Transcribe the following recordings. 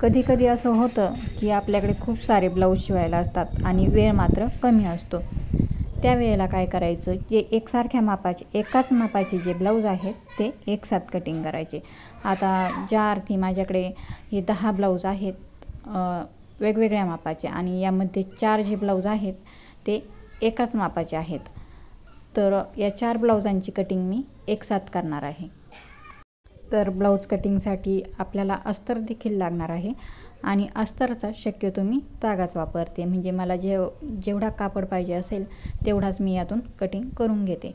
कधी कधी असं होतं की आपल्याकडे खूप सारे ब्लाऊज शिवायला असतात आणि वेळ मात्र कमी असतो. त्यावेळेला काय करायचं जे एकसारख्या मापाचे एकाच मापाचे जे ब्लाऊज आहेत ते एकसाथ कटिंग करायचे. आता ज्या अर्थी माझ्याकडे हे दहा ब्लाऊज आहेत वेगवेगळ्या मापाचे आणि यामध्ये चार जे ब्लाऊज आहेत ते एकाच मापाचे आहेत. तर या चार ब्लाऊजांची कटिंग मी एकसाथ करणार आहे. तर ब्लाऊज कटिंगसाठी आपल्याला अस्तर देखील लागणार आहे. आणि अस्तरचा शक्यतो मी तागाच वापरते. म्हणजे मला जेव जेवढा कापड पाहिजे असेल तेवढाच मी यातून कटिंग करून घेते.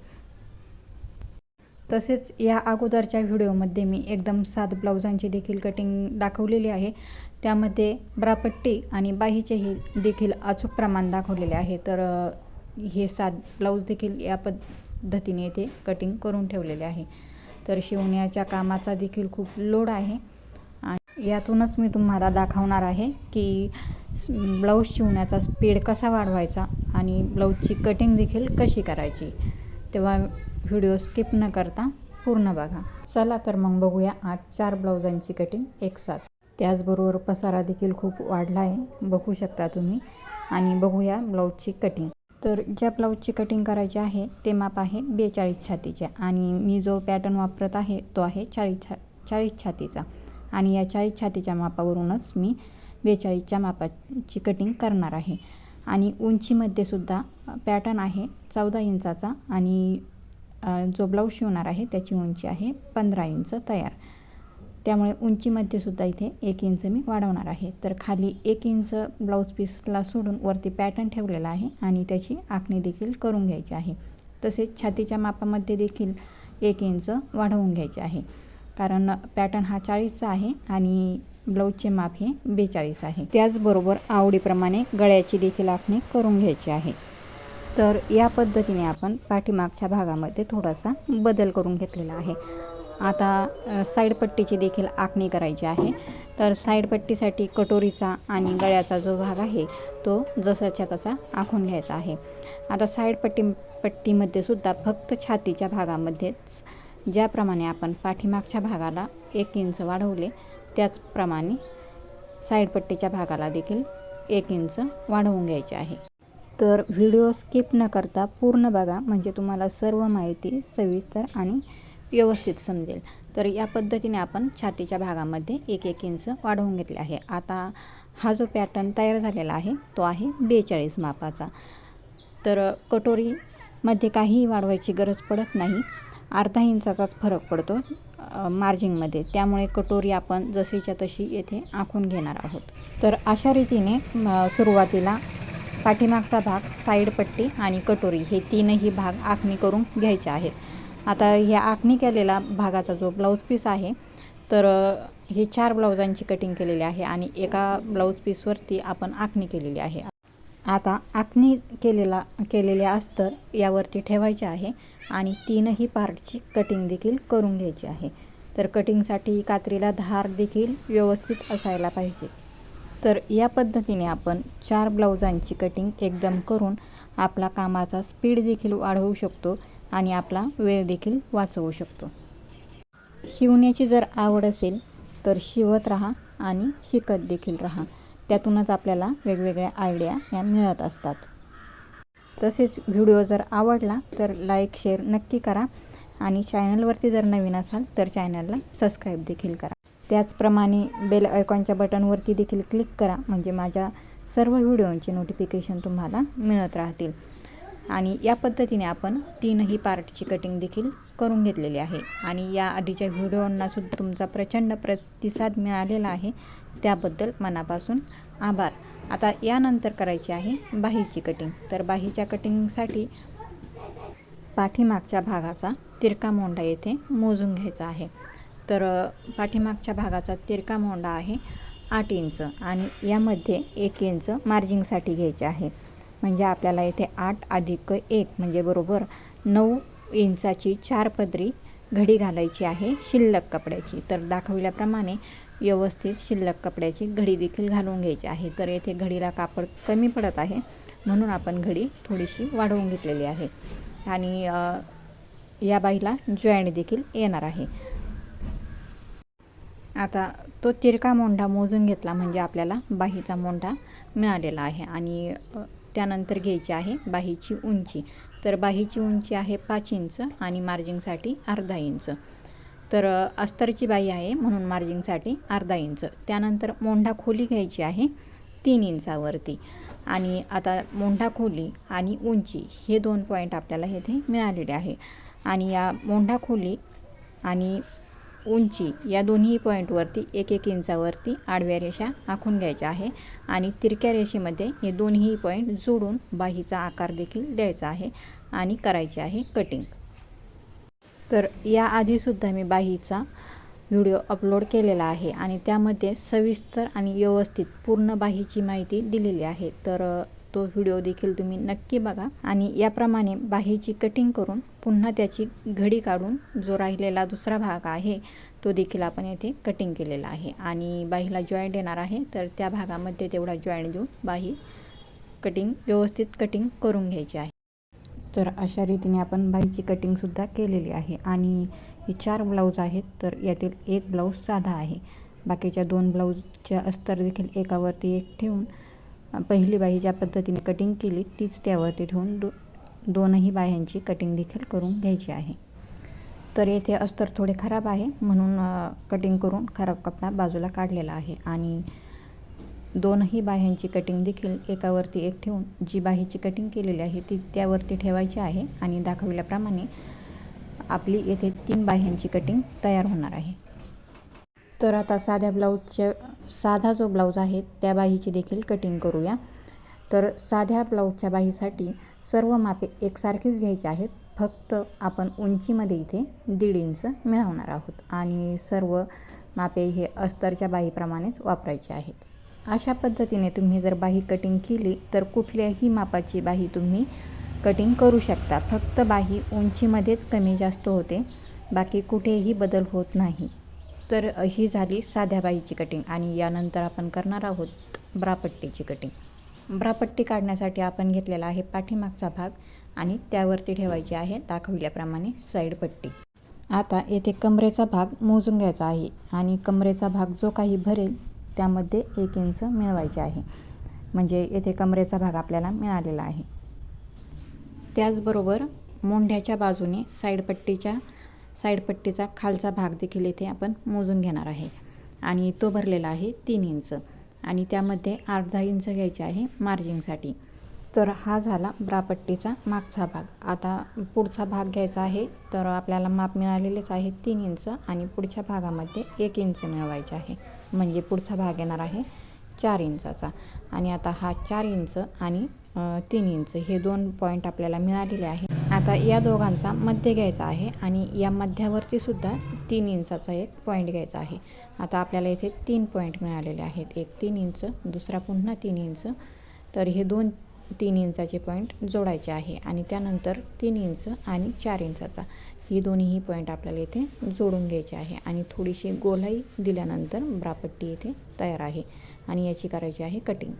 तसेच या अगोदरच्या व्हिडिओमध्ये मी एकदम सात ब्लाऊजांची देखील कटिंग दाखवलेली आहे. त्यामध्ये ब्रापट्टी आणि बाहीचेही देखील अचूक प्रमाण दाखवलेले आहे. तर हे सात ब्लाऊज देखील या पद्धतीने येथे कटिंग करून ठेवलेले आहे. तर शिवण्याच्या कामाचा देखील खूप लोड आहे. आणि यातूनच मी तुम्हाला दाखवणार आहे की ब्लाऊज शिवण्याचा स्पीड कसा वाढवायचा आणि ब्लाऊजची कटिंग देखील कशी करायची तेव्हा व्हिडिओ स्किप न करता पूर्ण बघा. चला तर मग बघूया आज चार ब्लाऊजांची कटिंग एकसाथ त्याचबरोबर पसारा देखील खूप वाढला आहे बघू शकता तुम्ही. आणि बघूया ब्लाऊजची कटिंग तर ज्या ब्लाऊजची कटिंग करायची आहे ते माप आहे बेचाळीस छातीचे. आणि मी जो पॅटर्न वापरत आहे तो आहे चाळीस छा चाळीस छातीचा. आणि या चाळीस छातीच्या मापावरूनच मी बेचाळीसच्या मापाची कटिंग करणार आहे. आणि उंचीमध्ये सुद्धा पॅटर्न आहे चौदा इंचाचा. आणि जो ब्लाऊज शिवणार आहे त्याची उंची आहे पंधरा इंच तयार. त्यामुळे उंचीमध्ये सुद्धा इथे एक इंच मी वाढवणार आहे. तर खाली एक इंच ब्लाऊज पीसला सोडून वरती पॅटर्न ठेवलेला आहे आणि त्याची आखणी देखील करून घ्यायची आहे. तसेच छातीच्या मापामध्ये देखील एक इंच वाढवून घ्यायचे आहे. कारण पॅटर्न हा चाळीसचा आहे आणि ब्लाऊजचे माप हे बेचाळीस आहे. त्याचबरोबर आवडीप्रमाणे गळ्याची देखील आखणी करून घ्यायची आहे. तर या पद्धतीने आपण पाठीमागच्या भागामध्ये थोडासा बदल करून घेतलेला आहे. आता साईडपट्टीची पट्टीची देखील आखणी करायची आहे. तर साईडपट्टीसाठी कटोरीचा आणि गळ्याचा जो भाग आहे तो जसाच्या तसा आखून घ्यायचा आहे. आता साईडपट्टी पट्टीमध्ये सुद्धा फक्त छातीच्या भागामध्येच ज्याप्रमाणे आपण पाठीमागच्या भागाला एक इंच वाढवले त्याचप्रमाणे साईडपट्टीच्या भागाला देखील एक इंच वाढवून घ्यायचे आहे. तर व्हिडिओ स्किप न करता पूर्ण बघा. म्हणजे तुम्हाला सर्व माहिती सविस्तर आणि व्यवस्थित समजेल. तर या पद्धतीने आपण छातीच्या भागामध्ये एक एक इंच वाढवून घेतले आहे. आता हा जो पॅटर्न तयार झालेला आहे तो आहे बेचाळीस मापाचा. तर कटोरीमध्ये काहीही वाढवायची गरज पडत नाही. अर्धा इंचाचाच फरक पडतो मार्जिंगमध्ये त्यामुळे कटोरी आपण जशीच्या तशी येथे आखून घेणार आहोत. तर अशा रीतीने म, सुरुवातीला पाठीमागचा भाग साईड पट्टी आणि कटोरी हे तीनही भाग आखणी करून घ्यायचे आहेत. आता ह्या आखणी केलेला भागाचा जो ब्लाऊज पीस आहे तर हे चार ब्लाऊजांची कटिंग केलेली आहे आणि एका ब्लाऊज पीसवरती आपण आखणी केलेली आहे. आता आखणी केलेला केलेले अस्तर यावरती ठेवायचे आहे आणि तीनही पार्टची कटिंग देखील करून घ्यायची आहे. तर कटिंगसाठी कात्रीला धार देखील व्यवस्थित असायला पाहिजे. तर या पद्धतीने आपण चार ब्लाऊजांची कटिंग एकदम करून आपला कामाचा स्पीड देखील वाढवू शकतो. आणि आपला वेळ देखील वाचवू शकतो. शिवण्याची जर आवड असेल तर शिवत राहा आणि शिकत देखील राहा. त्यातूनच आपल्याला वेगवेगळ्या आयडिया या मिळत असतात. तसेच व्हिडिओ जर आवडला तर लाईक शेअर नक्की करा. आणि चॅनलवरती जर नवीन असाल तर चॅनलला सबस्क्राईब देखील करा. त्याचप्रमाणे बेल आयकॉनच्या बटनवरती देखील क्लिक करा. म्हणजे माझ्या सर्व व्हिडिओंचे नोटिफिकेशन तुम्हाला मिळत राहतील. आणि या पद्धतीने आपण तीनही पार्टची कटिंग देखील करून घेतलेली आहे. आणि या आधीच्या व्हिडिओंनासुद्धा तुमचा प्रचंड प्रतिसाद मिळालेला आहे. त्याबद्दल मनापासून आभार. आता यानंतर करायची आहे बाहीची कटिंग तर बाहीच्या कटिंगसाठी पाठीमागच्या भागाचा तिरका मोंडा येथे मोजून घ्यायचा आहे. तर पाठीमागच्या भागाचा तिरका मोंडा आहे आठ इंच आणि यामध्ये एक इंच मार्जिंगसाठी घ्यायचे आहे. म्हणजे आपल्याला इथे आठ अधिक एक म्हणजे बरोबर नऊ इंचाची चार पदरी घडी घालायची आहे शिल्लक कपड्याची. तर दाखवल्याप्रमाणे व्यवस्थित शिल्लक कपड्याची घडी देखील घालून घ्यायची आहे. तर येथे घडीला कापड कमी पडत आहे म्हणून आपण घडी थोडीशी वाढवून घेतलेली आहे. आणि या बाईला जॉईंट देखील येणार आहे. आता तो तिरका मोंढा मोजून घेतला म्हणजे आपल्याला बाहीचा मोंढा मिळालेला आहे. आणि त्यानंतर घ्यायची आहे बाहीची उंची. तर बाहीची उंची आहे पाच इंच आणि मार्जिंगसाठी अर्धा इंच. तर अस्तरची बाही आहे म्हणून मार्जिंगसाठी अर्धा इंच. त्यानंतर मोंढा खोली घ्यायची आहे तीन इंचावरती. आणि आता मोंढा खोली आणि उंची हे दोन पॉईंट आपल्याला येथे मिळालेले आहे. आणि या मोंढा खोली आणि उंची या दोन्ही पॉईंटवरती एक एक इंचावरती आडव्या रेषा आखून घ्यायच्या आहे आणि तिरक्या रेषेमध्ये हे दोन्ही पॉईंट जोडून बाहीचा आकार देखील द्यायचा आहे आणि करायची आहे कटिंग. तर याआधीसुद्धा मी बाहीचा व्हिडिओ अपलोड केलेला आहे आणि त्यामध्ये सविस्तर आणि व्यवस्थित पूर्ण बाहीची माहिती दिलेली आहे. तर तो व्हिडिओ देखील तुम्ही नक्की बघा. आणि याप्रमाणे बाहीची कटिंग करून पुन्हा त्याची घडी काढून जो राहिलेला दुसरा भाग आहे तो देखील आपण येथे कटिंग केलेला आहे. आणि बाहीला जॉईंट येणार आहे तर त्या भागामध्ये तेवढा जॉईंट देऊन बाही कटिंग व्यवस्थित कटिंग करून घ्यायची आहे. तर अशा रीतीने आपण बाईची कटिंगसुद्धा केलेली आहे. आणि हे चार ब्लाऊज आहेत तर यातील एक ब्लाऊज साधा आहे. बाकीच्या दोन ब्लाऊजच्या अस्तर देखील एकावरती एक ठेवून पहिली बाई ज्या पद्धतीने कटिंग केली तीच त्यावरती ठेवून दो दोनही बाह्यांची कटिंग देखील करून घ्यायची आहे. तर येथे अस्तर थोडे खराब आहे म्हणून कटिंग करून खराब कपडा बाजूला काढलेला आहे आणि दोनही बाह्यांची कटिंग देखील एकावरती एक ठेवून जी बाहीची कटिंग केलेली आहे ती त्यावरती ठेवायची आहे आणि दाखवल्याप्रमाणे आपली येथे तीन बाह्यांची कटिंग तयार होणार आहे. तर आता साध्या ब्लाऊजच्या साधा जो ब्लाऊज आहे त्या बाहीची देखील कटिंग करूया. तर साध्या ब्लाऊजच्या बाहीसाठी सर्व मापे एकसारखीच घ्यायची आहेत. फक्त आपण उंचीमध्ये इथे दीड इंच मिळवणार आहोत आणि सर्व मापे हे अस्तरच्या बाहीप्रमाणेच वापरायचे आहेत. अशा पद्धतीने तुम्ही जर बाही कटिंग केली तर कुठल्याही मापाची बाही तुम्ही कटिंग करू शकता. फक्त बाही उंचीमध्येच कमी जास्त होते. बाकी कुठेही बदल होत नाही. तर ही झाली साध्या बाईची कटिंग आणि यानंतर आपण करणार आहोत ब्रापट्टीची कटिंग ब्रापट्टी काढण्यासाठी आपण घेतलेला आहे पाठीमागचा भाग आणि त्यावरती ठेवायची आहे दाखविल्याप्रमाणे साईड पट्टी. आता येथे कमरेचा भाग मोजून घ्यायचा आहे आणि कमरेचा भाग जो काही भरेल त्यामध्ये एक इंच मिळवायचे आहे. म्हणजे येथे कमरेचा भाग आपल्याला मिळालेला आहे. त्याचबरोबर मोंढ्याच्या बाजूने साईडपट्टीच्या साईडपट्टीचा खालचा भाग देखील इथे आपण मोजून घेणार आहे. आणि तो भरलेला आहे तीन इंच. आणि त्यामध्ये अर्धा इंच घ्यायचे आहे मार्जिंगसाठी तर हा झाला ब्रापट्टीचा मागचा भाग. आता पुढचा भाग घ्यायचा आहे तर आपल्याला माप मिळालेलेच आहे तीन इंच आणि पुढच्या भागामध्ये एक इंच मिळवायचे आहे. म्हणजे पुढचा भाग येणार आहे चार इंचाचा. आणि आता हा चार इंच आणि तीन इंच हे दोन पॉईंट आपल्याला मिळालेले आहे आता या दोघांचा मध्य घ्यायचा आहे आणि या मध्यावरती सुद्धा तीन इंचाचा एक पॉईंट घ्यायचा आहे. आता आपल्याला इथे तीन पॉईंट मिळालेले आहेत. एक तीन इंच दुसरा पुन्हा तीन इंच. तर हे दोन तीन इंचाचे पॉईंट जोडायचे आहे आणि त्यानंतर तीन इंच आणि चार इंचाचा. ही दोन्हीही पॉईंट आपल्याला इथे जोडून घ्यायचे आहे आणि थोडीशी गोलाई दिल्यानंतर ब्रापट्टी इथे तयार आहे आणि याची करायची आहे कटिंग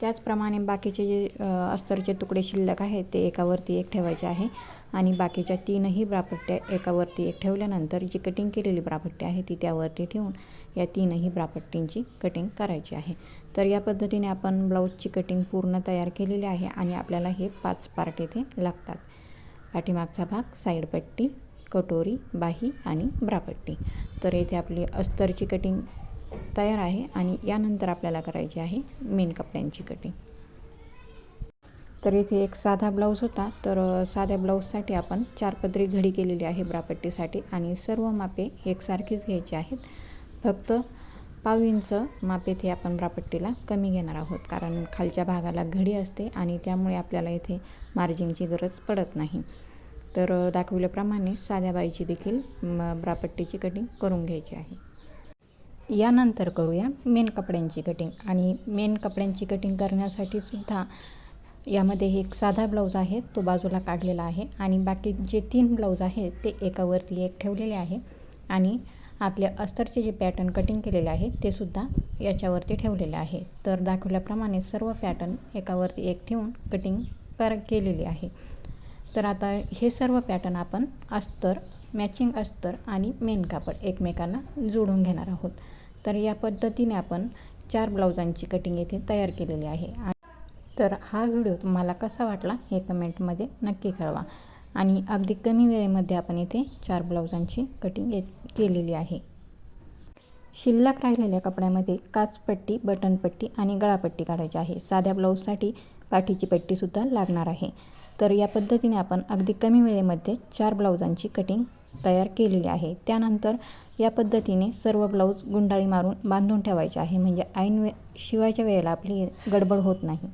त्याचप्रमाणे बाकीचे जे अस्तरचे तुकडे शिल्लक आहेत ते एकावरती एक ठेवायचे आहे. आणि बाकीच्या तीनही ब्रापट्ट्या एकावरती एक ठेवल्यानंतर जी कटिंग केलेली ब्रापट्टी आहे ती त्यावरती ठेवून या तीनही ब्रापट्टींची कटिंग करायची आहे. तर या पद्धतीने आपण ब्लाऊजची कटिंग पूर्ण तयार केलेली आहे आणि आपल्याला हे पाच पार्ट येथे लागतात. पाठीमागचा भाग साईड पट्टी कटोरी बाही आणि ब्रापट्टी. तर येथे आपली अस्तरची कटिंग तयार आहे आणि यानंतर आपल्याला करायची आहे मेन कपड्यांची कटिंग तर इथे एक साधा ब्लाऊज होता. तर साध्या ब्लाऊजसाठी आपण चार पदरी घडी केलेली आहे ब्रापट्टीसाठी आणि सर्व मापे एकसारखीच घ्यायची आहेत. फक्त पाव इंच माप इथे आपण ब्रापट्टीला कमी घेणार आहोत कारण खालच्या भागाला घडी असते आणि त्यामुळे आपल्याला इथे मार्जिंगची गरज पडत नाही. तर दाखविल्याप्रमाणे साध्या बाईची देखील म, ब्रापट्टीची कटिंग करून घ्यायची आहे. यानंतर करूया मेन कपड्यांची कटिंग आणि मेन कपड्यांची कटिंग करण्यासाठी सुद्धा यामध्ये एक साधा ब्लाऊज आहे तो बाजूला काढलेला आहे. आणि बाकी जे तीन ब्लाऊज आहेत ते एकावरती एक ठेवलेले आहे. आणि आपले अस्तरचे जे पॅटर्न कटिंग केलेले आहे ते सुद्धा याच्यावरती ठेवलेले आहे. तर दाखवल्याप्रमाणे सर्व पॅटर्न एकावरती एक ठेवून कटिंग कर केलेली आहे. तर आता हे सर्व पॅटर्न आपण अस्तर मॅचिंग अस्तर आणि मेन कापड एकमेकांना जोडून घेणार आहोत. तर या पद्धतीने आपण चार ब्लाउजांची कटिंग येथे तयार केलेली आहे. तर हा व्हिडिओ तुम्हाला कसा वाटला हे कमेंटमध्ये नक्की कळवा. आणि अगदी कमी वेळेमध्ये आपण इथे चार ब्लाउजांची कटिंग ये केलेली आहे. शिल्लक राहिलेल्या कपड्यामध्ये काचपट्टी बटनपट्टी आणि गळापट्टी काढायची आहे. साध्या ब्लाऊजसाठी पाठीची पट्टीसुद्धा लागणार आहे. तर या पद्धतीने आपण अगदी कमी वेळेमध्ये चार ब्लाउजांची कटिंग तयार केलेली आहे. त्यानंतर या पद्धतीने सर्व ब्लाऊज गुंडाळी मारून बांधून ठेवायचे आहे. म्हणजे ऐन वे शिवायच्या वेळेला आपली गडबड होत नाही.